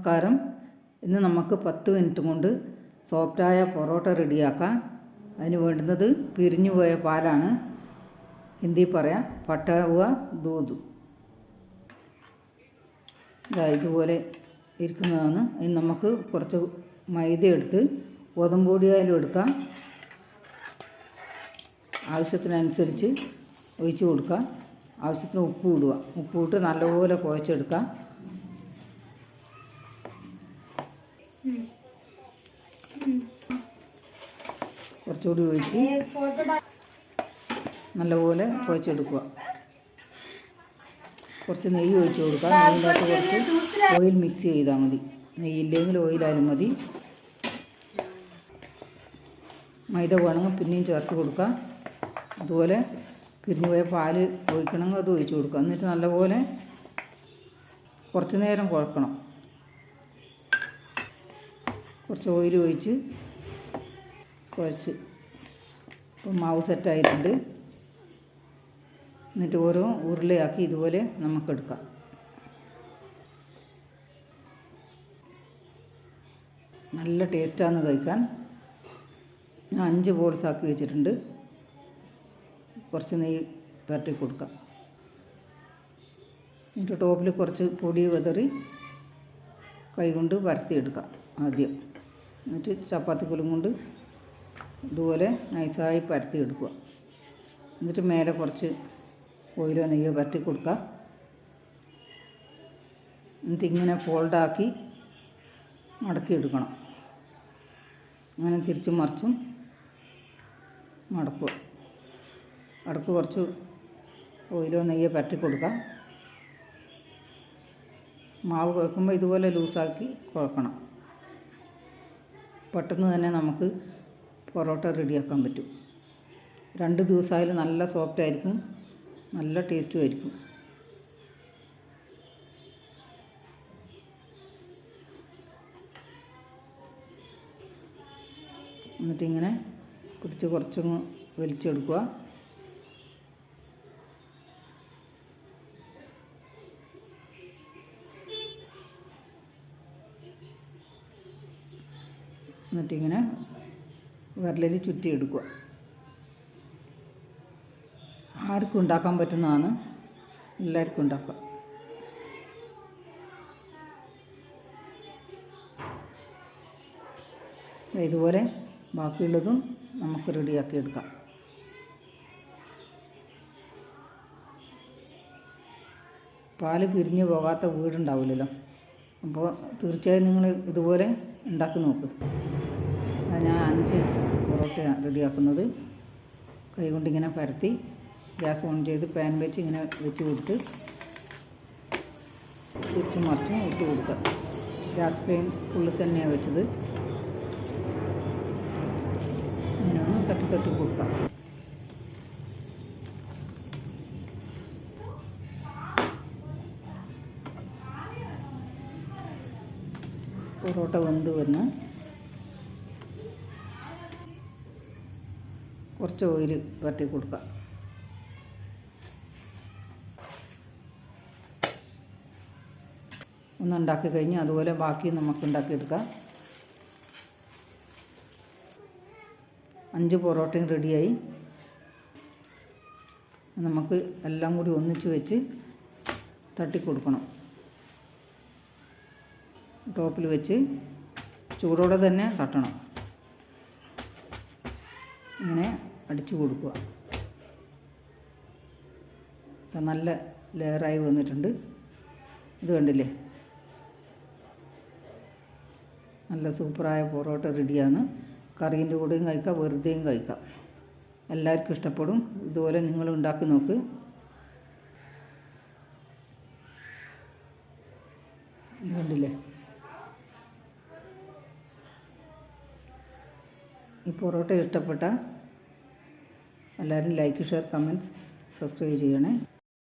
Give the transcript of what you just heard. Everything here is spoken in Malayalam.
നമസ്കാരം. ഇന്ന് നമുക്ക് പത്ത് മിനിറ്റ് കൊണ്ട് സോഫ്റ്റായ പൊറോട്ട റെഡിയാക്കാം. അതിന് വേണ്ടുന്നത് പിരിഞ്ഞു പോയ പാലാണ്. ഹിന്ദി പറയാം പട്ടാവുക ദൂത്. ഇതാ ഇതുപോലെ ഇരിക്കുന്നതാണ്. ഇനി നമുക്ക് കുറച്ച് മൈദ എടുത്ത് ഗോതമ്പൊടിയായാലും എടുക്കാം. ആവശ്യത്തിനനുസരിച്ച് ഒഴിച്ച് കൊടുക്കാം. ആവശ്യത്തിന് ഉപ്പ് ഇടുക. ഉപ്പ് ഇട്ട് നല്ലപോലെ കുഴച്ചെടുക്കാം. കുറച്ചുകൂടി ഒഴിച്ച് നല്ലപോലെ കുഴച്ചെടുക്കുക. കുറച്ച് നെയ്യ് ഒഴിച്ച് കൊടുക്കുക. നെയ്യിനകത്ത് കുറച്ച് ഓയിൽ മിക്സ് ചെയ്താൽ മതി. നെയ്യില്ലെങ്കിൽ ഓയിലായാലും മതി. മൈദ വേണമെങ്കിൽ പിന്നെയും ചേർത്ത് കൊടുക്കുക. അതുപോലെ പിരിഞ്ഞു പോയ പാൽ ഒഴിക്കണമെങ്കിൽ അത് ഒഴിച്ച് കൊടുക്കുക. എന്നിട്ട് നല്ലപോലെ കുറച്ച് നേരം കുഴക്കണം. കുറച്ച് ഓയിൽ ഒഴിച്ച് കുഴച്ച് ഇപ്പം മാവ് സെറ്റായിട്ടുണ്ട്. എന്നിട്ട് ഓരോ ഉരുളയാക്കി ഇതുപോലെ നമുക്കെടുക്കാം. നല്ല ടേസ്റ്റാണ് കഴിക്കാൻ ഞാൻ അഞ്ച് ബോൾസ് ആക്കി വെച്ചിട്ടുണ്ട്. കുറച്ച് നെയ്യ് പുരട്ടി കൊടുക്കാം. എന്നിട്ട് ടോപ്പിൽ കുറച്ച് പൊടി വിതറി കൈകൊണ്ട് പരത്തിയെടുക്കാം ആദ്യം. എന്നിട്ട് ചപ്പാത്തിക്കുലും കൊണ്ട് ഇതുപോലെ നൈസായി പരത്തി എടുക്കുക. എന്നിട്ട് മേലെ കുറച്ച് ഓയിലോ നെയ്യോ പരത്തി കൊടുക്കുക. എന്നിട്ട് ഇങ്ങനെ ഫോൾഡാക്കി മടക്കി എടുക്കണം. അങ്ങനെ തിരിച്ചും മറിച്ചും മടക്കുക. അടുപ്പ് കുറച്ച് ഓയിലോ നെയ്യോ പരട്ടി കൊടുക്കുക. മാവ് കുഴക്കുമ്പോൾ ഇതുപോലെ ലൂസാക്കി കുഴക്കണം. പെട്ടെന്ന് തന്നെ നമുക്ക് പൊറോട്ട റെഡിയാക്കാൻ പറ്റും. രണ്ട് ദിവസമായാലും നല്ല സോഫ്റ്റ് ആയിരിക്കും നല്ല ടേസ്റ്റും ആയിരിക്കും. എന്നിട്ടിങ്ങനെ പിടിച്ച് കുറച്ചൊന്ന് വലിച്ചെടുക്കുക. എന്നിട്ടിങ്ങനെ വിരലിൽ ചുറ്റിയെടുക്കുക ആർക്കും ഉണ്ടാക്കാൻ പറ്റുന്നതാണ് എല്ലാവർക്കും ഉണ്ടാക്കാം ഇതുപോലെ ബാക്കിയുള്ളതും നമുക്ക് റെഡിയാക്കി എടുക്കാം. പാൽ പിരിഞ്ഞു പോകാത്ത വീടുണ്ടാവില്ലല്ലോ. അപ്പോൾ തീർച്ചയായും നിങ്ങൾ ഇതുപോലെ ഉണ്ടാക്കി നോക്ക്. ഞാൻ അഞ്ച് പൊറോട്ട റെഡിയാക്കുന്നത്. കൈകൊണ്ടിങ്ങനെ പരത്തി ഗ്യാസ് ഓൺ ചെയ്ത് പാൻ വെച്ച് ഇങ്ങനെ വെച്ച് കൊടുത്ത് തിരിച്ച് മറിച്ച് ഇട്ട് കൊടുക്കുക. ഗ്യാസ് പെയിൻ ഉള്ളിൽ തന്നെയാണ് വെച്ചത്. ഒന്ന് തട്ടി തട്ടി കൊടുക്കുക. പൊറോട്ട വെന്ത് വന്ന് കുറച്ച് ഓയിൽ വരട്ടി കൊടുക്കുക. ഒന്ന് ഉണ്ടാക്കി കഴിഞ്ഞ് അതുപോലെ ബാക്കി നമുക്ക് ഉണ്ടാക്കിയെടുക്കാം. അഞ്ച് പൊറോട്ടയും റെഡിയായി. നമുക്ക് എല്ലാം കൂടി ഒന്നിച്ച് വെച്ച് തട്ടിക്കൊടുക്കണം ടോപ്പിൽ വെച്ച് ചൂടോടെ തന്നെ തട്ടണം. ഇങ്ങനെ അടിച്ചു കൊടുക്കുക. നല്ല ലെയറായി വന്നിട്ടുണ്ട്. ഇത് കണ്ടില്ലേ? നല്ല സൂപ്പറായ പൊറോട്ട റെഡിയാണ് കറീന്റെ കൂടെയും കഴിക്കാം വെറുതെയും കഴിക്കാം. എല്ലാവർക്കും ഇഷ്ടപ്പെടും. ഇതുപോലെ നിങ്ങൾ ഉണ്ടാക്കി നോക്ക്. കണ്ടില്ലേ? ഈ പൊറോട്ട ഇഷ്ടപ്പെട്ട എല്ലാവരും ലൈക്ക് ഷെയർ കമന്റ്സ് സബ്സ്ക്രൈബ് ചെയ്യണേ.